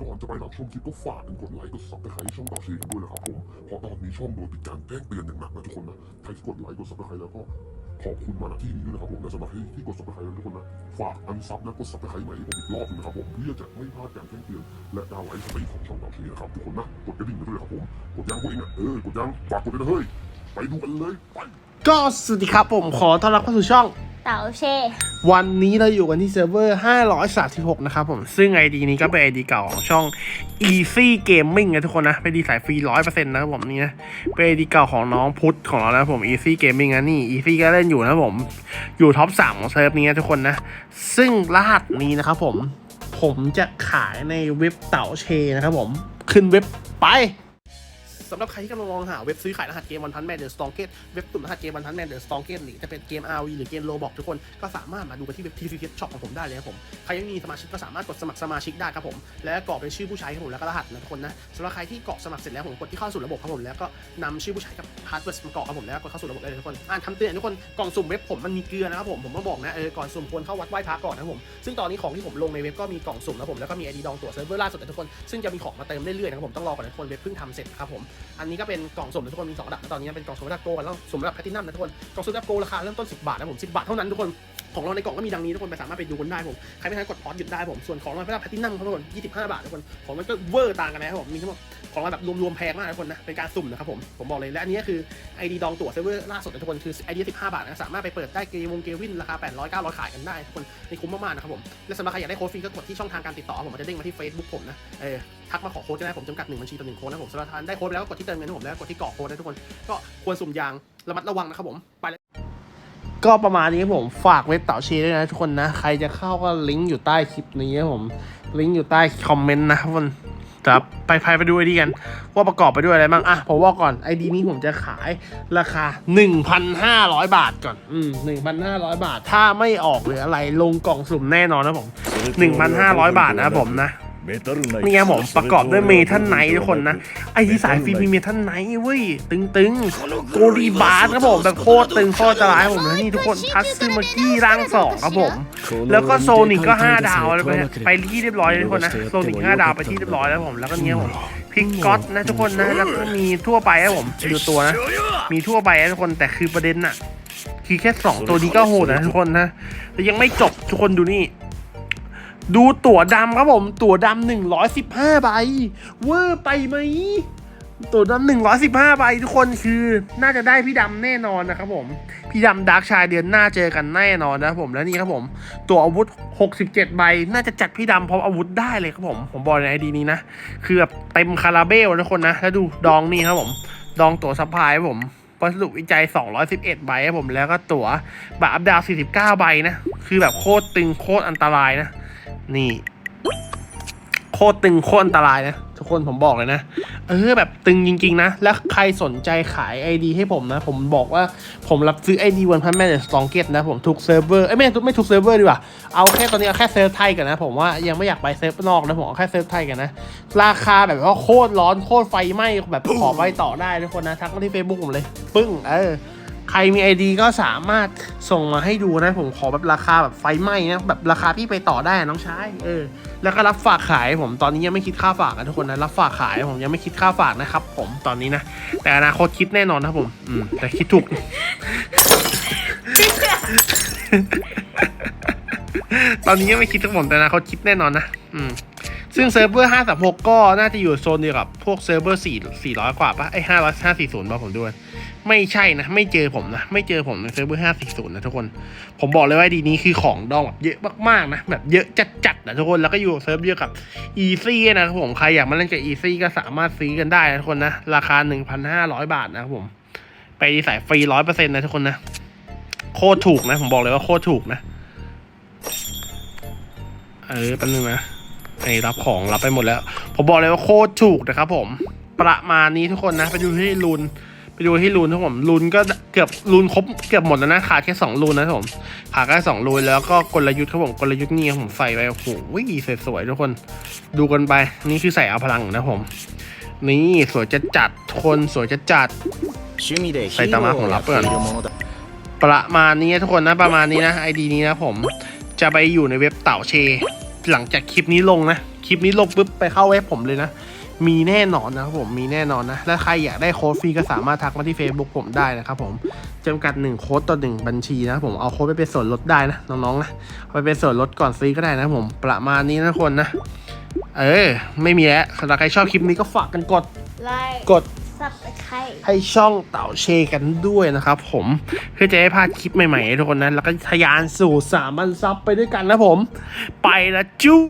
ก่อนจะไปรับชมคลิปก็ฝากกันกดไลค์กดซับสไครต์ช่องต่อชีกันด้วยนะครับผมเพราะตอนนี้ช่องโดนปิดการแจ้งเตือนอย่างหนักนะทุกคนนะใครที่กดไลค์กดซับสไครต์แล้วก็ขอบคุณมาณที่นี้ด้วยนะครับผมและสำหรับที่ที่กดซับสไครต์แล้วทุกคนนะฝากอันซับและกดซับสไครต์ใหม่ให้ผมอีกรอบนึงนะครับผมเพื่อจะไม่พลาดการแจ้งเตือนและการไลฟ์สตรีมของช่องต่อชีนะครับทุกคนนะกดกระดิ่งกันด้วยครับผมกดยังกดเองอะเออกดยังฝากกดด้วยนะเฮ้ยไปดูกันเลยไปก็สวัสดีครับผมขอต้อนรับเข้าสู่ช่อง เต๋าเช่วันนี้เราอยู่กันที่เซิร์ฟเวอร์ 536 นะครับผม ซึ่ง ID นี้ก็เป็น ID เก่าของช่อง Easy Gaming นะทุกคนนะ เป็นดีสายฟรี 100%นะครับผมนี่นะ เป็น ID เก่าของน้องพุทธของเรานะผม Easy Gaming นะนี่ Easy ก็เล่นอยู่นะผม อยู่ท็อป 3 ของเซิร์ฟนี้นะทุกคนนะ ซึ่งรหัสนี้นะครับผม ผมจะขายในเว็บเต๋าเชนะครับผม ขึ้นเว็บไป สำหรับใครที่กำลังมองหาเว็บซื้อขายรหัสเกมวันพันแมนเดอร์สตองเกตเว็บตุ่มรหัสเกมวันพันแมนเดอร์สตองเกตหรือจะเป็นเกม RV หรือเกมโลบอกทุกคนก็สามารถมาดูกันที่เว็บ TCT Shop ของผมได้เลยครับผมใครยังมีสมาชิกก็สามารถกดสมัครสมาชิกได้ครับผมและกรอกเป็นชื่อผู้ใช้ครับผมแล้วก็รหัสนะทุกคนนะสำหรับใครที่กรอกสมัครเสร็จแล้วผมกดที่เข้าสู่ระบบครับผมแล้วก็นำชื่อผู้ใช้กับพาสเวิร์ดมากรอกครับผมแล้วก็กดเข้าสู่ระบบได้เลยทุกคนอ่านคำเตือนทุกคนกล่องสุ่มเว็บผมมันมีเกลือนะครับผมผมก็บอกนะเออก่อนสุ่มควรเข้าวัดไหว้พระก่อนนะผมซึ่งตอนนี้ของที่ผมลงในเว็บก็มีกล่องสุ่มนะผมแล้วก็มีไอดีดองตัวเซิร์ฟเวอร์ล่าสุดนะทุกคนซึ่งจะมีของมาเติมเรื่อยๆนะครับผมต้องรอก่อนนะทุกคนเว็บเพิ่งทำเสร็จครับผมอันนี้ก็เป็นกล่องสุ่มนะทุกคนมีสองระดับตอนนี้เป็นกล่องสุ่มระดับโกลแล้วสุ่มระดับแพลตินัมนะทุกคนกล่องสุ่มระดับโกลราคาเริ่มต้น 10 บาทนะผม10 บาทเท่านั้นทุกคน ของเราในกล่องก็มีดังนี้ทุกคนไปสามารถไปดูกันได้ผมใครไม่ทันกดพอสหยุดได้ผมส่วนของเราระดับแพลตินัมครับทุกคน25 บาททุกคนของมันก็เวอร์ต่างกันนะครับผมมีทั้งหมดของเราแบบรวมๆแพงมากทุกคนนะเป็นการสุ่มนะครับผมผมบอกเลยและอันนี้คือ ID ดองตั๋วเซิร์ฟเวอร์ล่าสุดนะทุกคนคือ ID 15 บาทนะสามารถไปเปิดได้เกมวงเกวินราคา 800 900 ขายกันได้ทุกคนนี่คุ้มมากๆนะครับผมและสำหรับใครอยากได้โค้ดฟรีก็กดที่ช่องทางการติดต่อผมมันจะเด้งมาที่ Facebook ผมนะเออทักมาขอโค้ดก็ได้ผมจำกัดหนึ่งบัญชีต่อหนึ่งโค้ดนะผมสำหรับทานได้โค้ดไปแล้วก็กดที่เติมเงินผมแล้วกดที่กรอกโค้ดนะทุกคนก็ควรสุ่มยางระมัดระวังนะครับผมไป ก็ประมาณนี้ผมฝากเว็บเต่าเชด้วยนะทุกคนนะ ใครจะเข้าก็ลิงก์อยู่ใต้คลิปนี้ผม ลิงก์อยู่ใต้คอมเมนต์นะครับทุกคนครับไปไปไปดูไอดีกัน ว่าประกอบไปด้วยอะไรบ้างอะผมว่าก่อนไอดีนี้ผมจะขายราคา 1,500 บาทก่อน อืม1,500 บาท ถ้าไม่ออกหรืออะไรลงกล่องสุ่มแน่นอนนะผม 1,500 บาทนะครับผมนะ นี่ไงผมประกอบด้วยเมทัลไนท์ทุกคนนะ ไอที่สายฟิล์มมีเมทัลไนท์เว้ย ตึงตึงโกดีบาร์ครับผมแบบโคตรตึงโคตรจะร้ายผมนะนี่ทุกคนทัสซึมากี้ร่างสองครับผม แล้วก็โซนิกก็ 5 ดาวแล้วไปไปที่เรียบร้อยเลยทุกคนนะโซนิก5ดาวไปที่เรียบร้อยแล้วผมแล้วก็เนี้ยผมพิกก็อตนะทุกคนนะแล้วก็มีทั่วไปครับผมดูตัวนะ มีทั่วไปนะทุกคนแต่คือประเด็นน่ะคือแค่สองตัวนี้ก็โหดนะทุกคนนะแต่ยังไม่จบทุกคนดูนี่ ดูตั๋วดำครับผม ตั๋วดำหนึ่งร้อยสิบห้าใบ เวอร์ไปไหม ตั๋วดำหนึ่งร้อยสิบห้าใบทุกคนคือน่าจะได้พี่ดำแน่นอนนะครับผม พี่ดำดาร์กชายเดือนหน้าเจอกันแน่นอนนะครับผม และนี่ครับผม ตัวอาวุธ67ใบ น่าจะจัดพี่ดำพร้อมอาวุธได้เลยครับผม ผมบอกในไอดีนี้นะ คือแบบเต็มคาราเบลนะทุกคนนะ แล้วดูดองนี่ครับผม ดองตั๋วซัพพลายครับผมวัสดุวิจัย 211 ใบครับผม แล้วก็ตั๋วบัตรอัพดาว 49 ใบนะ คือแบบโคตรตึงโคตรอันตรายนะ นี่ โคตรตึงโคตรอันตรายนะ ทุกคนผมบอกเลยนะ เออแบบตึงจริง ๆ นะ แล้วใครสนใจขาย ID ให้ผมนะ ผมบอกว่าผมรับซื้อ ID วันพันแม่เดสตองเกตนะ ผมทุกเซิร์ฟเวอร์เอ้ยไม่ทุกไม่ทุกเซิร์ฟเวอร์ดีกว่า เอาแค่ตอนนี้เอาแค่เซิร์ฟไทยกันนะ ผมว่ายังไม่อยากไปเซิร์ฟนอกนะผมเอาแค่เซิร์ฟไทยกันนะ ราคาแบบว่าโคตรร้อนโคตรไฟไหม้แบบขอไปต่อได้ทุกคนนะทักมาที่ Facebook ผมเลย ปึ้งเออ ครมีไอดีก็สามารถส่งมาให้ดูนะ ผมขอแบบราคาแบบไฟไหม้นะแบบราคาพี่ไปต่อได้น้องชายเออแล้วก็รับฝากขายผมตอนนี้ยังไม่คิดค่าฝากนะทุกคนนะรับฝากขายผมยังไม่คิดค่าฝากนะครับ ผมตอนนี้นะ แต่อนาคตคิดแน่นอนนะผมอืมแต่คิดถูกตอนนี้ยังไม่คิดทั้งผมแต่อนาคตคิดแน่นอนนะ อืม ซึ่งเซิร์ฟเวอร์ 536 ก็น่าจะอยู่โซนเดียวกับพวกเซิร์ฟเวอร์ 4 400 กว่าปะไอ้500 540ป่ะผมด้วย ไม่ใช่นะ ไม่เจอผมนะ ไม่เจอผมในเซิร์ฟเวอร์540นย์นะทุกคน ผมบอกเลยว่าดีนี้คือของดองแบบเยอะมากๆนะ แบบเยอะจัดๆนะทุกคน แล้วก็อยู่เซิร์ฟเดียวกับ Easy นะครับผม ใครอยากมาเล่นกับ Easy ก็สามารถซื้อกันได้นะทุกคนนะ ราคา1,500บาทนะครับผม ไปสายฟรี100%นต์นะทุกคนนะ โคตรถูกนะ ผมบอกเลยว่าโคตรถูกนะ เออแป๊บนึงนะไอ้รับของรับไปหมดแล้ว ผมบอกเลยว่าโคตรถูกนะครับผม ประมาณนี้ทุกคนนะ ไปดูที่ลูน ไปดูที่รูนครับผมรูนก็เกือบรูนครบเกือบหมดแล้วนะขาดแค่สองรูนนะครับผมขาดแค่สองรูนแล้วก็กลยุทธ์ครับผมกลยุทธ์นี่ผมใส่ไปโอ้โหสวยๆทุกคนดูกันไปนี่คือใส่เอาพลังนะผมนี่สวยจะจัดคนสวยจะจัดใส่ตามาของเราเพื่อประมาณนี้ทุกคนนะประมาณนี้นะไอดีนี้นะผมจะไปอยู่ในเว็บเต่าเช หลังจากคลิปนี้ลงนะ คลิปนี้ลงปุ๊บไปเข้าเว็บผมเลยนะ มีแน่นอนนะครับผมมีแน่นอนนะและใครอยากได้โค้ดฟรีก็สามารถทักมาที่ Facebook ผมได้นะครับผมจำกัด1โค้ดต่อ1บัญชีนะครับผมเอาโค้ดไปเป็นส่วนลดได้นะน้องๆนะเอาไปเป็นส่วนลดก่อนซื้อก็ได้นะครับผมประมาณนี้นะทุกคนนะเออไม่มีแล้วสำหรับใครชอบคลิปนี้ก็ฝากกันกดไลค์กดซับสไครต์ให้ช่องเต่าเชกันด้วยนะครับผมเพื่อจะได้พลาดคลิปใหม่ๆให้ทุกคนนะแล้วก็ทะยานสู่สามัญซับไปด้วยกันนะผม ไปละจู้